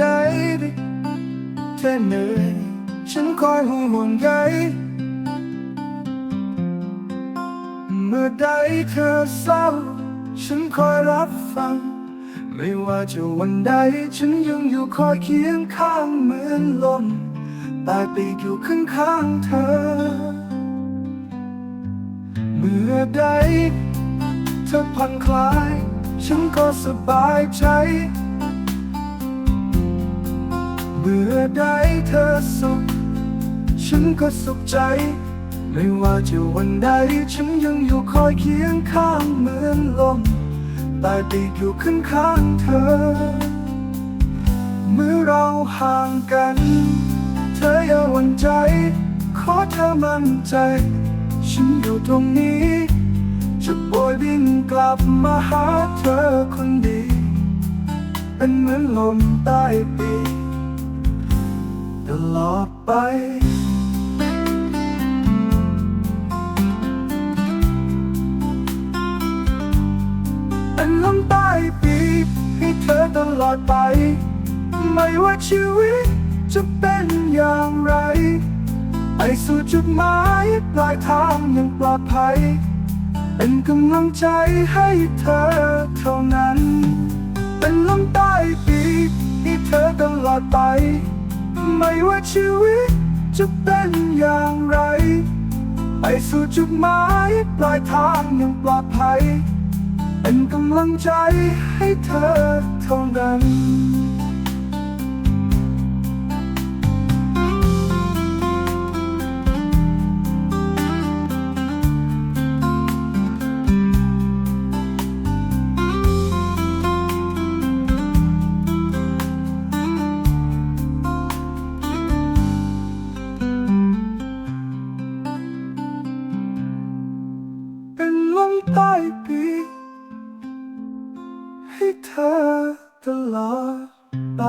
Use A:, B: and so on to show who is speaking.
A: ใดเธอเหนื่อยฉันคอยห่วงใยเมื่อใดเธอเศร้า ฉันคอยรับฟัง ไม่ว่าจะวันใด ฉันยังอยู่คอยเคียงข้างเหมือนลมตายปีกอยู่ข้างข้างๆเธอ เมื่อใด เธอผ่อนคลาย ฉันก็สบายใจ เมื่อใดเธอสุข ฉันก็สุขใจ ไม่ว่าจะวันใดฉันยังอยู่คอยเคียงข้างเหมือนลมตายปีกอยู่ข้างข้างๆเธอ เมื่อเราห่างกัน เธออย่าหวั่นใจ ขอเธอมั่นใจ ฉันอยู่ตรงนี้ จะโบยบินกลับมาหาเธอคนดี เป็นเหมือนลมใต้ปี ตลอดไปเป็นลมใต้ปีกให้เธอตลอดไป ไม่ว่าชีวิตจะเป็นอย่างไรไปสู่จุดหมายปลายทางอย่างปลอดภัย เป็นกำลังใจให้เธอเท่านั้น เป็นลมใต้ปีกให้เธอตลอดไป ไม่ว่าชีวิตจะเป็นอย่างไร ไปสู่จุดหมายปลายทางอย่างปลอดภัย เป็นกำลังใจให้เธอเท่านั้น เป็นลมใต้ปีให้เธอตลอดไป